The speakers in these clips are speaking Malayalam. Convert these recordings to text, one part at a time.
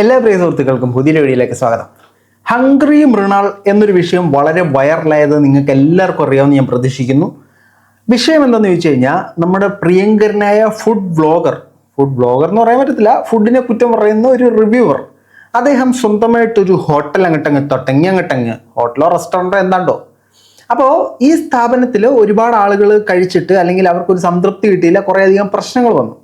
എല്ലാ പ്രിയ സുഹൃത്തുക്കൾക്കും പുതിയ വീഡിയോയിലേക്ക് സ്വാഗതം. ഹംഗ്രി മൃണാൾ എന്നൊരു വിഷയം വളരെ വൈറലായത് നിങ്ങൾക്ക് എല്ലാവർക്കും അറിയാമെന്ന് ഞാൻ പ്രതീക്ഷിക്കുന്നു. വിഷയം എന്താണെന്ന് ചോദിച്ചു കഴിഞ്ഞാൽ നമ്മുടെ പ്രിയങ്കരനായ ഫുഡ് ബ്ലോഗർ ഫുഡ് ബ്ലോഗർ എന്ന് പറയാൻ പറ്റത്തില്ല ഫുഡിനെ കുറ്റം പറയുന്ന ഒരു റിവ്യൂവർ അദ്ദേഹം സ്വന്തമായിട്ടൊരു ഹോട്ടൽ അങ്ങട്ടങ്ങ് തൊട്ടങ്ങി അങ്ങട്ടങ്ങ്. ഹോട്ടലോ റെസ്റ്റോറന്റോ എന്താണ്ടോ. അപ്പോൾ ഈ സ്ഥാപനത്തിൽ ഒരുപാട് ആളുകൾ കഴിച്ചിട്ട് അല്ലെങ്കിൽ അവർക്കൊരു സംതൃപ്തി കിട്ടിയില്ല കുറേയധികം പ്രശ്നങ്ങൾ വന്നു.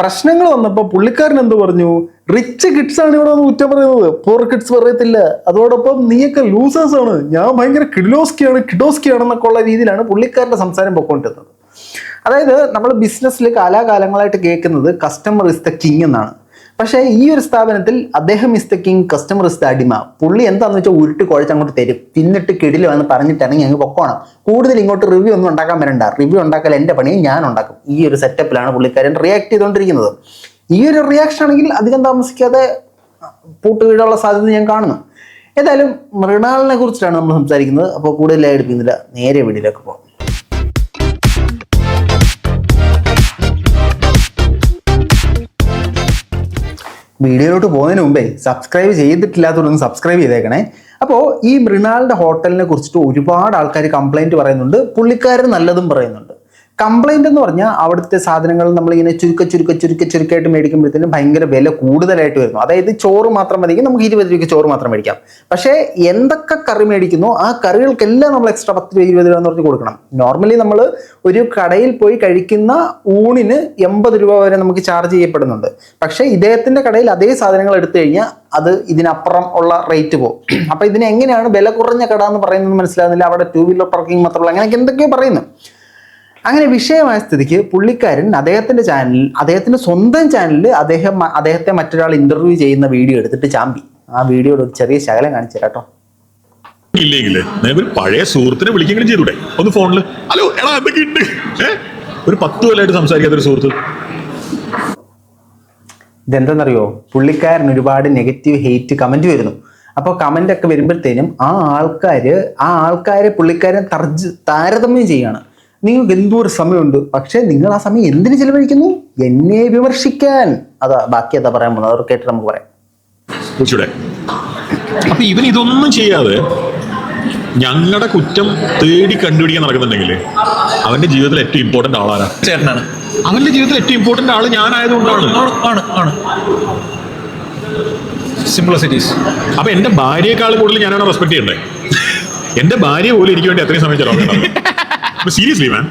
പ്രശ്നങ്ങൾ വന്നപ്പോൾ പുള്ളിക്കാരൻ എന്ത് പറഞ്ഞു? റിച്ച് കിഡ്സ് ആണ് ഇവിടെ കുറ്റം പറയുന്നത്. പോർ കിഡ്സ് പറയത്തില്ല. അതോടൊപ്പം നീയൊക്കെ ലൂസേഴ്സ് ആണ്. ഞാൻ ഭയങ്കര കിഡിലോസ്കിയാണ് കിഡോസ്കിയാണ് എന്നൊക്കെ ഉള്ള രീതിയിലാണ് പുള്ളിക്കാരന്റെ സംസാരം പൊക്കോണ്ടിരുന്നത് അതായത് നമ്മൾ ബിസിനസ്സിൽ കാലാകാലങ്ങളായിട്ട് കേൾക്കുന്നത് കസ്റ്റമർ ഇസ് ദ കിങ് എന്നാണ്. പക്ഷേ ഈ ഒരു സ്ഥാപനത്തിൽ അദ്ദേഹം is the king customer is the അടിമ. പുള്ളി എന്താണെന്ന് വെച്ചാൽ ഉരുട്ടി കുഴച്ച് അങ്ങോട്ട് തരും. തിന്നിട്ട് കിടിലോ വന്ന് പറഞ്ഞിട്ടാണെങ്കിൽ അങ്ങ് പൊക്കോണം. കൂടുതൽ ഇങ്ങോട്ട് റിവ്യൂ ഒന്നും ഉണ്ടാക്കാൻ വരണ്ട. റിവ്യൂ ഉണ്ടാക്കൽ എന്റെ പണിയും ഞാൻ ഉണ്ടാക്കും. ഈ ഒരു സെറ്റപ്പിലാണ് പുള്ളിക്കാരൻ റിയാക്ട് ചെയ്തുകൊണ്ടിരിക്കുന്നത് ഈ ഒരു റിയാക്ഷൻ ആണെങ്കിൽ അധികം താമസിക്കാതെ പൂട്ട് വീഴാനുള്ള സാധ്യത ഞാൻ കാണുന്നു. ഏതായാലും മൃണാളിനെ കുറിച്ചിട്ടാണ് നമ്മൾ സംസാരിക്കുന്നത്. അപ്പോൾ കൂടുതലായി എടുക്കുന്നില്ല നേരെ വീടിലേക്ക് പോകാം. വീഡിയോയിലോട്ട് പോകുന്നതിന് മുമ്പേ സബ്സ്ക്രൈബ് ചെയ്തിട്ടില്ലാത്തവരൊന്ന് സബ്സ്ക്രൈബ് ചെയ്തേക്കണേ. അപ്പോൾ ഈ മൃണാളിന്റെ ഹോട്ടലിനെ കുറിച്ചിട്ട് ഒരുപാട് ആൾക്കാർ കംപ്ലൈന്റ് പറയുന്നുണ്ട്. പുള്ളിക്കാരൻ നല്ലതും പറയുന്നുണ്ട്. കംപ്ലൈന്റ് എന്ന് പറഞ്ഞാൽ അവിടുത്തെ സാധനങ്ങൾ നമ്മളിങ്ങനെ ചുരുക്ക ചുരുക്ക ചുരുക്ക ചുരുക്കായിട്ട് മേടിക്കുമ്പോഴത്തേനും ഭയങ്കര വില കൂടുതലായിട്ട് വരുന്നു. അതായത് ചോറ് മാത്രം മതിയെങ്കിൽ നമുക്ക് ഇരുപത് രൂപയ്ക്ക് ചോറ് മാത്രം മേടിക്കാം. പക്ഷേ എന്തൊക്കെ കറി മേടിക്കുന്നു ആ കറികൾക്കെല്ലാം നമ്മൾ എക്സ്ട്രാ പത്ത് രൂപ ഇരുപത് രൂപ എന്ന് പറഞ്ഞ് കൊടുക്കണം. നോർമലി നമ്മൾ ഒരു കടയിൽ പോയി കഴിക്കുന്ന ഊണിന് എൺപത് രൂപ വരെ നമുക്ക് ചാർജ് ചെയ്യപ്പെടുന്നുണ്ട്. പക്ഷേ ഇദ്ദേഹത്തിന്റെ കടയിൽ അതേ സാധനങ്ങൾ എടുത്തു കഴിഞ്ഞാൽ അത് ഇതിനപ്പുറം ഉള്ള റേറ്റ് പോകും അപ്പോൾ ഇതിന് എങ്ങനെയാണ് വില കുറഞ്ഞ കട എന്ന് പറയുന്നത് മനസ്സിലാകുന്നില്ല. അവിടെ ടൂ വീലർ പാർക്കിംഗ് മാത്രമല്ല അങ്ങനെയൊക്കെ എന്തൊക്കെയോ പറയുന്നു. അങ്ങനെ വിഷയമായ സ്ഥിതിക്ക് പുള്ളിക്കാരൻ അദ്ദേഹത്തിന്റെ ചാനലിൽ അദ്ദേഹത്തിന്റെ സ്വന്തം ചാനലിൽ അദ്ദേഹം അദ്ദേഹത്തെ മറ്റൊരാൾ ഇന്റർവ്യൂ ചെയ്യുന്ന വീഡിയോ എടുത്തിട്ട് ചാമ്പി. ആ വീഡിയോ ഒരു ചെറിയ ശകലം കാണിച്ചു കേട്ടോ ഇല്ലെങ്കിലേ ഒരു പഴയ സുഹൃത്തിനെ വിളിക്കെങ്കിലും ചെയ്തൂടെ? ഒന്ന് ഫോണിൽ ഹലോ എടാ എന്തൊക്കെയുണ്ട് ഒരു പത്ത് കൊല്ലമായിട്ട് സംസാരിക്കാത്ത ഒരു സുഹൃത്ത്. ഇതെന്തെന്നറിയോ? പുള്ളിക്കാരൻ ഒരുപാട് നെഗറ്റീവ് ഹെയ്റ്റ് കമന്റ് വരുന്നു. അപ്പോൾ കമന്റ് ഒക്കെ വരുമ്പോഴത്തേനും ആ ആൾക്കാർ ആ ആൾക്കാരെ പുള്ളിക്കാരൻ തർജ് താരതമ്യം ചെയ്യാണ്. നിങ്ങൾക്ക് എന്തോ ഒരു സമയമുണ്ട്? പക്ഷേ നിങ്ങൾ ആ സമയം എന്തിനു ചിലവഴിക്കുന്നു? എന്നെ വിമർശിക്കാൻ. അതാ ബാക്കി എന്താ പറയാൻ പോകുന്നത്? അവർ കേട്ട് നമുക്ക് പറയാം. അപ്പൊ ഇവൻ ഇതൊന്നും ചെയ്യാതെ ഞങ്ങളുടെ കുറ്റം തേടി കണ്ടുപിടിക്കാൻ നടക്കുന്നുണ്ടെങ്കിൽ അവന്റെ ജീവിതത്തിൽ ഏറ്റവും ഇമ്പോർട്ടന്റ് ആളാരാ? ചേട്ടനാണ്. അവന്റെ ജീവിതത്തിൽ ഏറ്റവും ഇമ്പോർട്ടന്റ് ആൾ ഞാനായതുകൊണ്ടാണ്. ആണ് ആണ് ആണ് സിംപ്ലിസിറ്റീസ് അപ്പൊ എന്റെ ഭാര്യയെക്കാൾ കൂടുതൽ ഞാനാണ് റെസ്പെക്ട് ചെയ്യണ്ടേ? എന്റെ ഭാര്യ പോലും എനിക്ക് വേണ്ടി അത്രയും സമയം ചെലവാക്കണം സീരിയസ്ലി മാൻ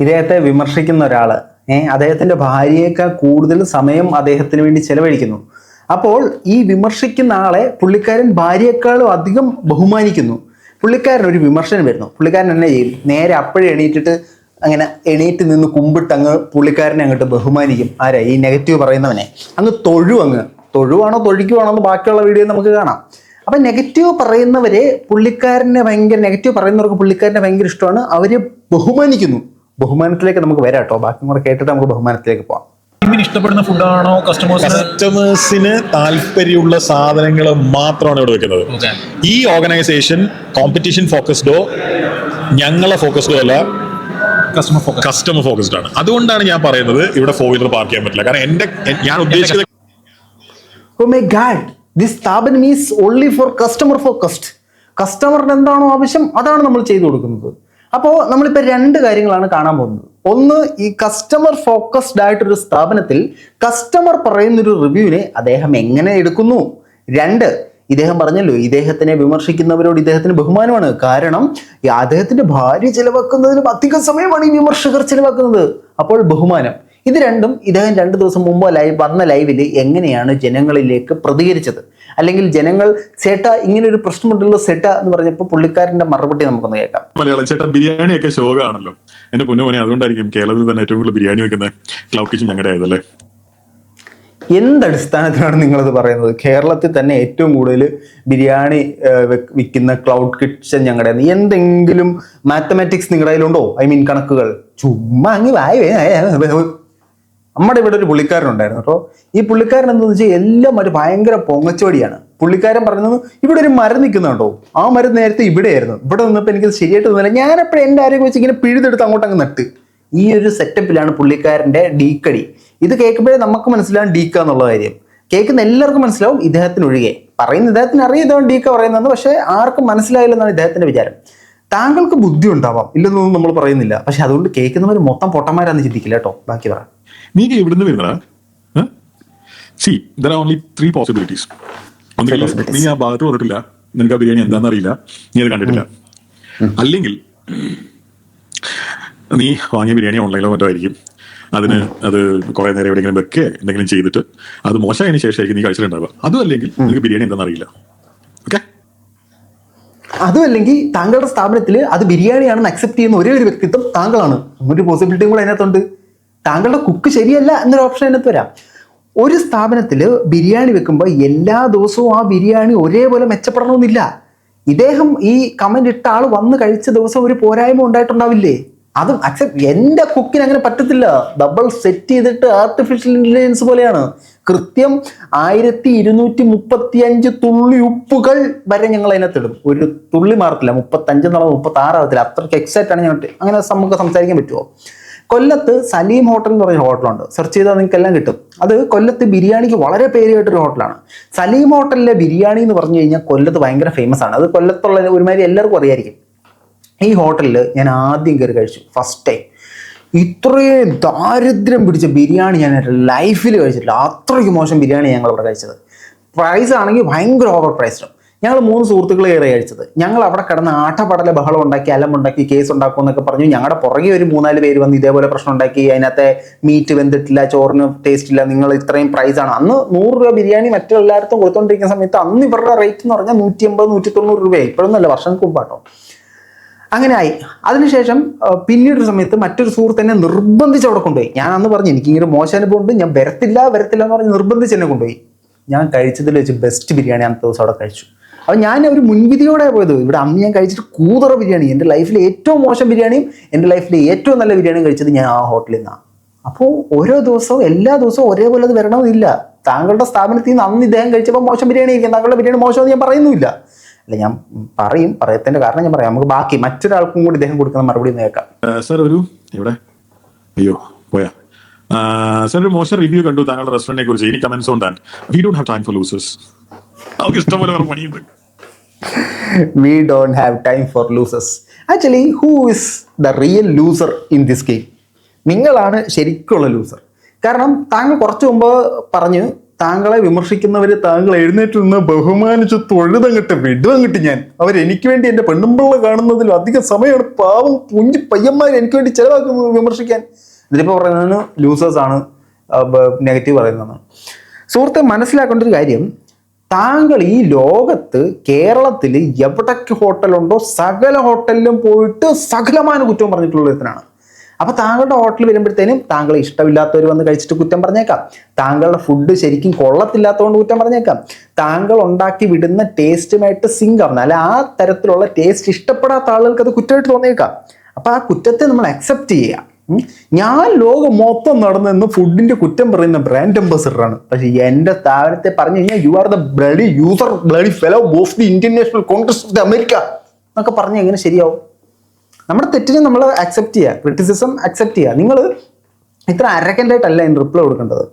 ഇദ്ദേഹത്തെ വിമർശിക്കുന്ന ഒരാൾ ഏഹ് അദ്ദേഹത്തിന്റെ ഭാര്യയേക്കാൾ കൂടുതൽ സമയം അദ്ദേഹത്തിന് വേണ്ടി ചെലവഴിക്കുന്നു. അപ്പോൾ ഈ വിമർശിക്കുന്ന ആളെ പുള്ളിക്കാരൻ ഭാര്യയെക്കാളും അധികം ബഹുമാനിക്കുന്നു. പുള്ളിക്കാരൻ ഒരു വിമർശനം വരുന്നു. പുള്ളിക്കാരൻ എന്നെ ചെയ്യും നേരെ അപ്പോഴേ എണീറ്റിട്ട് അങ്ങനെ എണീറ്റ് നിന്ന് കുമ്പിട്ട് അങ്ങ് പുള്ളിക്കാരനെ അങ്ങോട്ട് ബഹുമാനിക്കും. ആരാ? ഈ നെഗറ്റീവ് പറയുന്നവനെ. അങ്ങ് തൊഴു അങ്ങ് തൊഴുവാണോ തൊഴിക്കുവാണോ എന്ന് ബാക്കിയുള്ള വീഡിയോ നമുക്ക് കാണാം. അപ്പൊ നെഗറ്റീവ് പറയുന്നവരെ പുള്ളിക്കാരനെ ഭയങ്കര നെഗറ്റീവ് പറയുന്നവർക്ക് പുള്ളിക്കാരനെ ഭയങ്കര ഇഷ്ടമാണ്. അവരെ ബഹുമാനിക്കുന്നു. ബഹുമാനത്തിലേക്ക് നമുക്ക് വരാം കേട്ടോ. ബാക്കി കൂടെ കേട്ടിട്ട് നമുക്ക് ബഹുമാനത്തിലേക്ക് പോവാം. ഇഷ്ടപ്പെടുന്ന ഫുഡാണോ കസ്റ്റമേഴ്സിന് കസ്റ്റമേഴ്സിന് താല്പര്യമുള്ള സാധനങ്ങൾ മാത്രമാണ് ഇവിടെ വെക്കുന്നത്. ഈ ഓർഗനൈസേഷൻ കോമ്പറ്റീഷൻ ഫോക്കസ്ഡോ ഞങ്ങളെ ഫോക്കസ്ഡോ അല്ല കസ്റ്റമർ ഫോക്കസ് കസ്റ്റമർ ഫോക്കസ്ഡ് ആണ്. അതുകൊണ്ടാണ് ഞാൻ പറയുന്നത് ഇവിടെ ഫോർ വീലർ പാർക്ക് ചെയ്യാൻ പറ്റില്ല. കാരണം എന്റെ ഞാൻ ഉദ്ദേശിച്ചത് ഓ മൈ ഗാഡ് ദിസ് സ്ഥാപനം is only for customer focused കസ്റ്റമറിന് എന്താണോ ആവശ്യം അതാണ് നമ്മൾ ചെയ്തു കൊടുക്കുന്നത്. അപ്പോൾ നമ്മളിപ്പോൾ രണ്ട് കാര്യങ്ങളാണ് കാണാൻ പോകുന്നത്. ഒന്ന് ഈ കസ്റ്റമർ ഫോക്കസ്ഡ് ആയിട്ടൊരു സ്ഥാപനത്തിൽ കസ്റ്റമർ പറയുന്നൊരു റിവ്യൂവിനെ അദ്ദേഹം എങ്ങനെ എടുക്കുന്നു? രണ്ട് ഇദ്ദേഹം പറഞ്ഞല്ലോ ഇദ്ദേഹത്തിനെ വിമർശിക്കുന്നവരോട് ഇദ്ദേഹത്തിന് ബഹുമാനമാണ്. കാരണം അദ്ദേഹത്തിന്റെ ഭാര്യ ചിലവാക്കുന്നതിലും അധികം സമയമാണ് ഈ വിമർശകർ ചിലവാക്കുന്നത്. അപ്പോൾ ബഹുമാനം. ഇത് രണ്ടും ഇദ്ദേഹം രണ്ട് ദിവസം മുമ്പ് ലൈവ് വന്ന ലൈവിൽ എങ്ങനെയാണ് ജനങ്ങളിലേക്ക് പ്രതികരിച്ചത്? അല്ലെങ്കിൽ ജനങ്ങൾ ചേട്ട ഇങ്ങനെ ഒരു പ്രശ്നമുണ്ടല്ലോ സെട്ട എന്ന് പറഞ്ഞപ്പോൾ പുള്ളിക്കാരന്റെ മറുപടി നമുക്കൊന്ന് കേൾക്കാം. മലയാളം ചേട്ടൻ ബിരിയാണി ഒക്കെ ശോകമാണല്ലോ. എന്റെ പൊന്നുമോനെ അതുകൊണ്ടായിരിക്കും കേരളത്തിൽ തന്നെ ഏറ്റവും കൂടുതൽ ബിരിയാണി വെക്കുന്ന ക്ലൗഡ് കിച്ചൺ ഞങ്ങളുടെ ആയതല്ലേ? എന്തടിസ്ഥാനത്തിലാണ് നിങ്ങളത് പറയുന്നത്? കേരളത്തിൽ തന്നെ ഏറ്റവും കൂടുതൽ ബിരിയാണി വിൽക്കുന്ന ക്ലൗഡ് കിച്ചൺ ഞങ്ങളുടെ എന്തെങ്കിലും മാത്തമാറ്റിക്സ് നിങ്ങളുടെ കയ്യിലുണ്ടോ? ഐ മീൻ കണക്കുകൾ. ചുമ്മാ അങ്ങ് വായ. നമ്മുടെ ഇവിടെ ഒരു പുള്ളിക്കാരനുണ്ടായിരുന്നു. കേട്ടോ ഈ പുള്ളിക്കാരൻ എന്താണെന്ന് വെച്ചാൽ എല്ലാം ഒരു ഭയങ്കര പൊങ്ങച്ചോടിയാണ്. പുള്ളിക്കാരൻ പറഞ്ഞത് ഇവിടെ ഒരു മരം നിൽക്കുന്നുണ്ടോ ആ മരം നേരത്തെ ഇവിടെയായിരുന്നു. ഇവിടെ നിന്നപ്പോൾ എനിക്ക് ശരിയായിട്ട് തോന്നില്ല ഞാനപ്പോഴും എന്റെ ആരോഗ്യം വെച്ച് ഇങ്ങനെ പിഴുതെടുത്ത് അങ്ങോട്ട് അങ്ങ് നട്ട്. ഈ ഒരു സെറ്റപ്പിലാണ് പുള്ളിക്കാരന്റെ ഡീക്കടി ഇത് കേൾക്കുമ്പോഴേ നമുക്ക് മനസ്സിലാവും ഡീക്ക എന്നുള്ള കാര്യം. കേൾക്കുന്ന എല്ലാവർക്കും മനസ്സിലാവും ഇദ്ദേഹത്തിന് ഒഴികെ പറയുന്ന ഇദ്ദേഹത്തിന് അറിയാം ഇദ്ദേഹം ഡീക്ക പറയുന്നതെന്ന് പക്ഷേ ആർക്കും മനസ്സിലായില്ലെന്നാണ് ഇദ്ദേഹത്തിന്റെ വിചാരം. താങ്കൾക്ക് ബുദ്ധി ഉണ്ടാവാം ഇല്ലെന്നൊന്നും നമ്മൾ പറയുന്നില്ല. പക്ഷെ അതുകൊണ്ട് കേൾക്കുന്നവർ മൊത്തം പൊട്ടന്മാരാന്ന് ചിന്തിക്കില്ല കേട്ടോ. ബാക്കി പറ. നീ എവിടുന്ന് വരുന്നടാ. See there are only three possibilities നീ ആ ഭാഗത്ത് വന്നിട്ടില്ല. നിനക്ക് ആ ബിരിയാണി എന്താണെന്ന് അറിയില്ല. നീ അത് കണ്ടിട്ടില്ല. അല്ലെങ്കിൽ നീ വാങ്ങിയ ബിരിയാണി ഓൺലൈനിലോ മറ്റോ ആയിരിക്കും. അതിന് അത് കുറെ നേരം എവിടെയെങ്കിലും വെക്കുക എന്തെങ്കിലും ചെയ്തിട്ട് അത് മോശമായതിനു ശേഷമായിരിക്കും നീ കഴിച്ചിട്ടുണ്ടാവുക. അതും അല്ലെങ്കിൽ നിനക്ക് ബിരിയാണി എന്താണെന്ന് അറിയില്ല. ഓക്കെ അതും അല്ലെങ്കിൽ താങ്കളുടെ സ്ഥാപനത്തിൽ അത് ബിരിയാണിയാണെന്ന് അക്സെപ്റ്റ് ചെയ്യുന്ന ഒരേ ഒരു വ്യക്തിത്വം താങ്കളാണ്. അങ്ങനൊരു പോസിബിലിറ്റിയും കൂടെ അതിനകത്തുണ്ട്. താങ്കളുടെ കുക്ക് ശരിയല്ല എന്നൊരു ഓപ്ഷൻ അതിനകത്ത് വരാം. ഒരു സ്ഥാപനത്തിൽ ബിരിയാണി വെക്കുമ്പോൾ എല്ലാ ദിവസവും ആ ബിരിയാണി ഒരേപോലെ മെച്ചപ്പെടണമെന്നില്ല. ഇദ്ദേഹം ഈ കമന്റ് ഇട്ട ആൾ വന്ന് കഴിച്ച ദിവസം ഒരു പോരായ്മ ഉണ്ടായിട്ടുണ്ടാവില്ലേ? അതും അക്സെപ്റ്റ് എന്റെ കുക്കിന് അങ്ങനെ പറ്റത്തില്ല. ഡബിൾ സെറ്റ് ചെയ്തിട്ട് ആർട്ടിഫിഷ്യൽ ഇന്റലിജൻസ് പോലെയാണ്. കൃത്യം ആയിരത്തി ഇരുന്നൂറ്റി മുപ്പത്തി അഞ്ച് തുള്ളി ഉപ്പുകൾ വരെ ഞങ്ങൾ അതിനകത്തിടും. ഒരു തുള്ളി മാറത്തില്ല. മുപ്പത്തഞ്ച് എന്നുള്ളത് മുപ്പത്തി ആറാവത്തില്ല അത്രയ്ക്ക് എക്സാക്റ്റ് ആണ് ഞങ്ങൾ അങ്ങനെ നമുക്ക് സംസാരിക്കാൻ പറ്റുമോ? കൊല്ലത്ത് സലീം ഹോട്ടൽ എന്ന് പറയുന്ന ഹോട്ടലുണ്ട്. സെർച്ച് ചെയ്താൽ നിങ്ങൾക്ക് എല്ലാം കിട്ടും. അത് കൊല്ലത്ത് ബിരിയാണിക്ക് വളരെ പേര് കേട്ടൊരു ഹോട്ടലാണ്. സലീം ഹോട്ടലിലെ ബിരിയാണി എന്ന് പറഞ്ഞു കഴിഞ്ഞാൽ കൊല്ലത്ത് ഭയങ്കര ഫേമസ് ആണ്. അത് കൊല്ലത്തുള്ള ഒരുമാതിരി എല്ലാവർക്കും അറിയായിരിക്കും. ഈ ഹോട്ടലിൽ ഞാൻ ആദ്യം കയറി കഴിച്ചു ഫസ്റ്റ് ടൈം ഇത്രയും ദാരിദ്ര്യം പിടിച്ച ബിരിയാണി ഞാൻ എന്റെ ലൈഫിൽ കഴിച്ചിട്ടില്ല. അത്രയ്ക്ക് മോശം ബിരിയാണി ഞങ്ങൾ അവിടെ കഴിച്ചത്. പ്രൈസ് ആണെങ്കിൽ ഭയങ്കര ഓവർ പ്രൈസ്ഡും ഞങ്ങൾ മൂന്ന് സുഹൃത്തുക്കൾ കയറി കഴിച്ചത്. ഞങ്ങൾ അവിടെ കിടന്ന് ആട്ടപടല ബഹളം ഉണ്ടാക്കി അലമുണ്ടാക്കി കേസ് ഉണ്ടാക്കും എന്നൊക്കെ പറഞ്ഞു. ഞങ്ങളുടെ പുറകെ ഒരു മൂന്നാൽ പേര് വന്ന് ഇതേപോലെ പ്രശ്നം ഉണ്ടാക്കി അതിനകത്തെ മീറ്റ് വെന്തിട്ടില്ല ചോറിന് ടേസ്റ്റ് ഇല്ല നിങ്ങൾ ഇത്രയും പ്രൈസ് ആണ്. അന്ന് നൂറ് രൂപ ബിരിയാണി മറ്റെല്ലായിടത്തും കൊടുത്തുകൊണ്ടിരിക്കുന്ന സമയത്ത് അന്ന് ഇവരുടെ റേറ്റ് എന്ന് പറഞ്ഞാൽ നൂറ്റി അമ്പത് നൂറ്റി തൊണ്ണൂറ് രൂപയായി. ഇപ്പോഴൊന്നുമല്ല വർഷം മുമ്പാട്ടോ. അങ്ങനെ ആയി അതിനുശേഷം പിന്നീടൊരു സമയത്ത് മറ്റൊരു സുഹൃത്തിനെ നിർബന്ധിച്ച് അവിടെ കൊണ്ടുപോയി. ഞാൻ അന്ന് പറഞ്ഞു എനിക്ക് ഇങ്ങനെ മോശം അനുഭവം ഉണ്ട് ഞാൻ വരത്തില്ല വരത്തില്ല എന്ന് പറഞ്ഞ് നിർബന്ധിച്ച് എന്നെ കൊണ്ടുപോയി. ഞാൻ കഴിച്ചതിൽ വെച്ച് ബെസ്റ്റ് ബിരിയാണി അന്നത്തെ ദിവസം അവിടെ കഴിച്ചു. അപ്പോൾ ഞാൻ ഒരു മുൻവിധിയോടെ പോയത് ഇവിടെ അന്ന് ഞാൻ കഴിച്ചിട്ട് കൂതറ ബിരിയാണി എന്റെ ലൈഫിലെ ഏറ്റവും മോശം ബിരിയാണിയും എന്റെ ലൈഫിലെ ഏറ്റവും നല്ല ബിരിയാണിയും കഴിച്ചത് ഞാൻ ആ ഹോട്ടലിൽ നിന്നാണ് അപ്പോൾ ഓരോ ദിവസവും എല്ലാ ദിവസവും ഒരേപോലെ അത് വരണമെന്നില്ല. താങ്കളുടെ സ്ഥാപനത്തിൽ നിന്ന് അന്ന് ഇദ്ദേഹം കഴിച്ചപ്പോൾ മോശം ബിരിയാണി ആയിരിക്കും താങ്കളുടെ ബിരിയാണി മോശമെന്ന് ഞാൻ പറയുന്നുമില്ല. അല്ല ഞാൻ പറയും പറയത്തിന്റെ കാരണം ഞാൻ പറയാം. നമുക്ക് ബാക്കി മറ്റൊരാൾക്കും കൂടി ഇദ്ദേഹം കൊടുക്കുന്ന മറുപടി നേക്കാം സാർ ഒരു ഇവിടെ. അയ്യോ പോയാ. സർ ഒരു മോശം റിവ്യൂ കണ്ടു താങ്കളുടെ റെസ്റ്റോറന്റിനെ കുറിച്ച്. ഇനി comments on that we don't have time for losers അവർക്ക് ഇഷ്ടംപോലെ അവർ പണിയുണ്ട്. We don't have time for losers actually who is the real loser in this game നിങ്ങളാണ് ശരിക്കുള്ള ലൂസർ കാരണം താങ്കൾ കുറച്ചു മുമ്പ് പറഞ്ഞു താങ്കളെ വിമർശിക്കുന്നവർ താങ്കൾ എഴുന്നേറ്റ് നിന്ന് ബഹുമാനിച്ച് തൊഴുതങ്ങിട്ട് വിടുവങ്ങിട്ട് ഞാൻ. അവർ എനിക്ക് വേണ്ടി എന്റെ പെണ്ണുമ്പിള്ള കാണുന്നതിൽ അധികം സമയമാണ്. പാവം പുഞ്ചി പയ്യന്മാർ എനിക്ക് വേണ്ടി ചെലവാക്കുന്നത് വിമർശിക്കാൻ. ഇതിലിപ്പോൾ പറയുന്നതിന് ലൂസേഴ്സ് ആണ് നെഗറ്റീവ് പറയുന്നതാണ്. സുഹൃത്തെ മനസ്സിലാക്കേണ്ട ഒരു കാര്യം. താങ്കൾ ഈ ലോകത്ത് കേരളത്തിൽ എവിടൊക്കെ ഹോട്ടലുണ്ടോ സകല ഹോട്ടലിലും പോയിട്ട് സകലമായ കുറ്റവും പറഞ്ഞിട്ടുള്ള ഒരുത്തനാണ്. അപ്പൊ താങ്കളുടെ ഹോട്ടലിൽ വരുമ്പോഴത്തേനും താങ്കളെ ഇഷ്ടമില്ലാത്തവർ വന്ന് കഴിച്ചിട്ട് കുറ്റം പറഞ്ഞേക്കാം. താങ്കളുടെ ഫുഡ് ശരിക്കും കൊള്ളത്തില്ലാത്തതുകൊണ്ട് കുറ്റം പറഞ്ഞേക്കാം. താങ്കൾ ഉണ്ടാക്കി വിടുന്ന ടേസ്റ്റുമായിട്ട് സിങ്ക് ആവുന്ന അല്ല ആ തരത്തിലുള്ള ടേസ്റ്റ് ഇഷ്ടപ്പെടാത്ത ആളുകൾക്ക് അത് കുറ്റമായിട്ട് തോന്നിയേക്കാം. അപ്പൊ ആ കുറ്റത്തെ നമ്മൾ അക്സെപ്റ്റ് ചെയ്യുക. ഞാൻ ലോകം മൊത്തം നടന്നെന്ന് ഫുഡിന്റെ കുറ്റം പറയുന്ന ബ്രാൻഡ് അംബാസിഡറാണ് പക്ഷെ എന്റെ സ്ഥാപനത്തെ പറഞ്ഞു കഴിഞ്ഞാൽ you are the bloody user bloody fellow of the Indian National Congress of the America എന്നൊക്കെ പറഞ്ഞു എങ്ങനെ ശരിയാവും? നമ്മുടെ തെറ്റിനെ നമ്മൾ അക്സെപ്റ്റ് ചെയ്യുക ക്രിറ്റിസിസം അക്സെപ്റ്റ് ചെയ്യുക നിങ്ങൾ ഇത്ര അരക്കന്റായിട്ടല്ല അതിന് റിപ്ലൈ കൊടുക്കേണ്ടത്.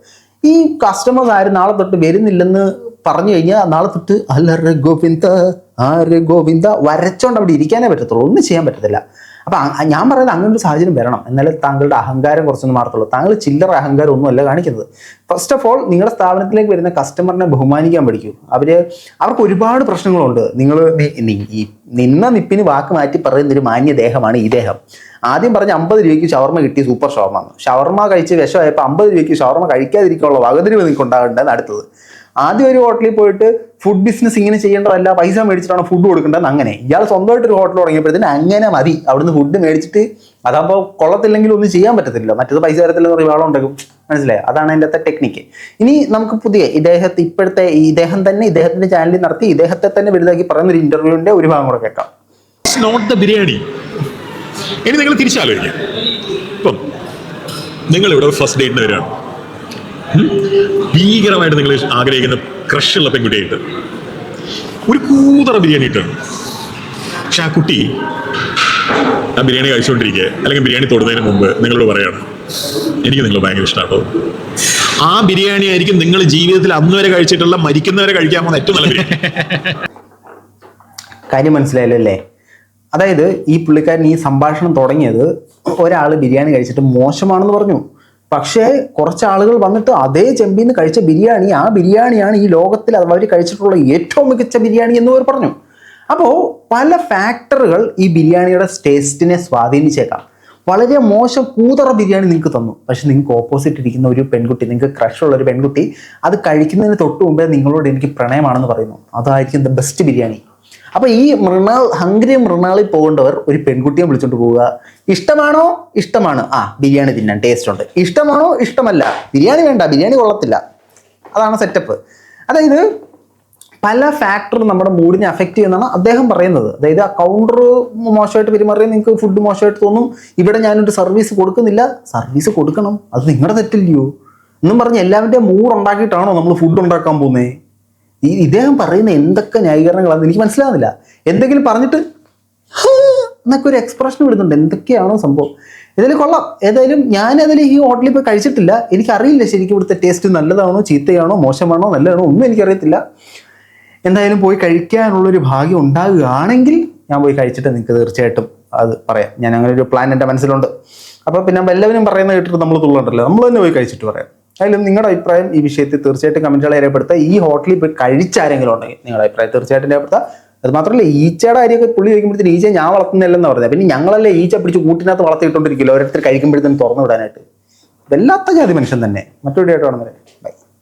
ഈ കസ്റ്റമേഴ്സ് ആരും നാളെ തൊട്ട് വരുന്നില്ലെന്ന് പറഞ്ഞു കഴിഞ്ഞാൽ നാളെ തൊട്ട് അല്ല ഗോവിന്ദ ആരെ ഗോവിന്ദ വരച്ചോണ്ട് അവിടെ ഇരിക്കാനേ പറ്റത്തുള്ളൂ. ഒന്നും ചെയ്യാൻ പറ്റത്തില്ല. അപ്പൊ ഞാൻ പറയുന്നത് അങ്ങനെ ഒരു സാഹചര്യം വരണം. എന്നാലേ താങ്കളുടെ അഹങ്കാരം കുറച്ചൊന്ന് മാറത്തുള്ളൂ. താങ്കൾ ചില്ലറ അഹങ്കാരം ഒന്നുമല്ല കാണിക്കുന്നത്. ഫസ്റ്റ് ഓഫ് ഓൾ നിങ്ങളുടെ സ്ഥാപനത്തിലേക്ക് വരുന്ന കസ്റ്റമറിനെ ബഹുമാനിക്കാൻ പഠിക്കൂ. അവർ അവർക്ക് ഒരുപാട് പ്രശ്നങ്ങളുണ്ട്. നിങ്ങൾ നിന്ന നിപ്പിന് വാക്ക് മാറ്റി പറയുന്ന ഒരു മാന്യ ദേഹമാണ് ഈ ദേഹം. ആദ്യം പറഞ്ഞ അമ്പത് രൂപയ്ക്ക് ഷവർമ കിട്ടി സൂപ്പർ ഷവർമ. ഷവർമ കഴിച്ച് വിഷമായപ്പോൾ അമ്പത് രൂപയ്ക്ക് ഷവർമ കഴിക്കാതിരിക്കാനുള്ള വകതിരിവ് നിങ്ങൾക്ക് ഉണ്ടാകേണ്ടത് അടുത്തത്. ആദ്യം ഒരു ഹോട്ടലിൽ പോയിട്ട് ഫുഡ് ബിസിനസ് ഇങ്ങനെ ചെയ്യേണ്ടതല്ല പൈസ മേടിച്ചിട്ടാണ് ഫുഡ് കൊടുക്കേണ്ടത് അങ്ങനെ. ഇയാൾ സ്വന്തമായിട്ട് ഒരു ഹോട്ടൽ തുടങ്ങിയപ്പോഴത്തേന് അങ്ങനെ മതി. അവിടുന്ന് ഫുഡ് മേടിച്ചിട്ട് അതാകുമ്പോൾ കൊള്ളത്തില്ലെങ്കിൽ ഒന്നും ചെയ്യാൻ പറ്റത്തില്ല മറ്റേത് പൈസ തരത്തില്ലെന്ന് പറയുമ്പോൾ ആളുണ്ടാക്കും മനസ്സിലായോ? അതാണ് അതിന്റെ ടെക്നിക്ക് ഇനി നമുക്ക് പുതിയ ഇദ്ദേഹത്തെ ഇപ്പോഴത്തെ ഇദ്ദേഹം തന്നെ ഇദ്ദേഹത്തിന്റെ ചാനലിൽ നടത്തി ഇദ്ദേഹത്തെ തന്നെ വലുതാക്കി പറയുന്ന ഒരു ഇന്റർവ്യൂവിന്റെ ഒരു ഭാഗം കൂടെ കേൾക്കാം. നോട്ട് ദ ബിരിയാണി ഇനി നിങ്ങൾ തിരിച്ചാലോചിക്കാം ഇപ്പം നിങ്ങൾ ഇവിടെ ഫസ്റ്റ് ഡേറ്റിന് വരികയാണ്? ഭീകരമായിട്ട് നിങ്ങൾ ആഗ്രഹിക്കുന്ന ക്രഷുള്ള പെൺകുട്ടിയായിട്ട്. ഒരു കൂതറ ബിരിയാണി ഇട്ടാണ് പക്ഷെ ആ കുട്ടി ആ ബിരിയാണി കഴിച്ചുകൊണ്ടിരിക്കുക അല്ലെങ്കിൽ ബിരിയാണി തൊടുന്നതിന് മുമ്പ് നിങ്ങളോട് പറയാണ് എനിക്ക് നിങ്ങൾ ഭയങ്കര ഇഷ്ടമാട്ടോ ആ ബിരിയാണി ആയിരിക്കും നിങ്ങൾ ജീവിതത്തിൽ അന്ന് വരെ കഴിച്ചിട്ടുള്ള മരിക്കുന്നവരെ കഴിക്കാൻ പോകുന്ന ഏറ്റവും നല്ല ബിരിയാണി. കാര്യം മനസ്സിലായല്ലോ അല്ലേ? അതായത് ഈ പുള്ളിക്കാരൻ ഈ സംഭാഷണം തുടങ്ങിയത് ഒരാൾ ബിരിയാണി കഴിച്ചിട്ട് മോശമാണെന്ന് പറഞ്ഞു. പക്ഷേ കുറച്ച് ആളുകൾ വന്നിട്ട് അതേ ചെമ്പിൽ നിന്ന് കഴിച്ച ബിരിയാണി ആ ബിരിയാണിയാണ് ഈ ലോകത്തിൽ അവർ കഴിച്ചിട്ടുള്ള ഏറ്റവും മികച്ച ബിരിയാണി എന്ന് അവർ പറഞ്ഞു. അപ്പോൾ പല ഫാക്ടറുകൾ ഈ ബിരിയാണിയുടെ ടേസ്റ്റിനെ സ്വാധീനിച്ചേക്കാം. വളരെ മോശം കൂതറ ബിരിയാണി നിങ്ങൾക്ക് തന്നു. പക്ഷെ നിങ്ങൾക്ക് ഓപ്പോസിറ്റ് ഇരിക്കുന്ന ഒരു പെൺകുട്ടി നിങ്ങൾക്ക് ക്രഷുള്ള ഒരു പെൺകുട്ടി അത് കഴിക്കുന്നതിന് തൊട്ട് മുമ്പേ നിങ്ങളോട് എനിക്ക് പ്രണയമാണെന്ന് പറയുന്നു. അതായിരിക്കും ദ ബെസ്റ്റ് ബിരിയാണി. അപ്പൊ ഈ മൃണാൾ ഹംഗ്രി മൃണാളിൽ പോകേണ്ടവർ ഒരു പെൺകുട്ടിയെ വിളിച്ചോണ്ട് പോവുക. ഇഷ്ടമാണോ? ഇഷ്ടമാണ്. ആ ബിരിയാണി തിന്നാൻ ടേസ്റ്റ് ഉണ്ട്. ഇഷ്ടമാണോ? ഇഷ്ടമല്ല. ബിരിയാണി വേണ്ട. ബിരിയാണി കൊള്ളത്തില്ല. അതാണ് സെറ്റപ്പ് അതായത് പല ഫാക്ടറും നമ്മുടെ മൂഡിനെ അഫക്റ്റ് ചെയ്യുന്നതാണ് അദ്ദേഹം പറയുന്നത്. അതായത് ആ കൗണ്ടർ മോശമായിട്ട് പെരുമാറിയാൽ നിങ്ങൾക്ക് ഫുഡ് മോശമായിട്ട് തോന്നും. ഇവിടെ ഞാനൊരു സർവീസ് കൊടുക്കുന്നില്ല. സർവീസ് കൊടുക്കണം. അത് നിങ്ങളുടെ തെറ്റില്ലയോ? എന്നും പറഞ്ഞ് എല്ലാവരുടെയും മൂഡ് ഉണ്ടാക്കിയിട്ടാണോ നമ്മൾ ഫുഡ് ഉണ്ടാക്കാൻ പോകുന്നത് ഈ ഇദ്ദേഹം പറയുന്ന എന്തൊക്കെ ന്യായീകരണങ്ങളാണെന്ന് എനിക്ക് മനസ്സിലാവുന്നില്ല. എന്തെങ്കിലും പറഞ്ഞിട്ട് എന്നൊക്കെ ഒരു എക്സ്പ്രഷൻ വിടുന്നുണ്ട്. എന്തൊക്കെയാണോ സംഭവം. ഏതായാലും കൊള്ളാം. ഏതായാലും ഞാൻ അതിൽ ഈ ഹോട്ടലിൽ പോയി കഴിച്ചിട്ടില്ല. എനിക്കറിയില്ല ശരിക്കും ഇവിടുത്തെ ടേസ്റ്റ് നല്ലതാണോ ചീത്തയാണോ മോശമാണോ നല്ലതാണോ ഒന്നും എനിക്കറിയത്തില്ല. എന്തായാലും പോയി കഴിക്കാനുള്ളൊരു ഭാഗ്യം ഉണ്ടാകുകയാണെങ്കിൽ ഞാൻ പോയി കഴിച്ചിട്ട് നിങ്ങൾക്ക് തീർച്ചയായിട്ടും അത് പറയാം. ഞാൻ അങ്ങനെ ഒരു പ്ലാൻ എന്റെ മനസ്സിലുണ്ട്. അപ്പോൾ പിന്നെ എല്ലാവരും പറയുന്നത് കേട്ടിട്ട് നമ്മൾ തുള്ളണ്ടല്ലോ. നമ്മൾ തന്നെ പോയി കഴിച്ചിട്ട് പറയാം. അതിലും നിങ്ങളുടെ അഭിപ്രായം ഈ വിഷയത്തിൽ തീർച്ചയായിട്ടും കമന്റുകളെ രേഖപ്പെടുത്തുക. ഈ ഹോട്ടലിൽ പോയി കഴിച്ചാരെങ്കിലും ഉണ്ടെങ്കിൽ നിങ്ങളുടെ അഭിപ്രായം തീർച്ചയായിട്ടും രേഖപ്പെടുത്തുക. അത് മാത്രമല്ല ഈച്ചയുടെ കാര്യമൊക്കെ പുള്ളി കഴിക്കുമ്പോഴത്തേന് ഈച്ച ഞാൻ വളർത്തുന്നില്ലെന്ന് പറഞ്ഞത്. പിന്നെ ഞങ്ങളല്ലേ ഈച്ച പിടിച്ച് കൂട്ടിനകത്ത് വളർത്തിയിട്ടുണ്ടിരിക്കില്ല ഓരോരുത്തർ കഴിക്കുമ്പോഴത്തേക്കും തുറന്നു വിടാനായിട്ട്. വല്ലാത്ത ജാതി മനുഷ്യൻ തന്നെ. മറ്റൊരു ആയിട്ട് കാണുന്നത് ബൈ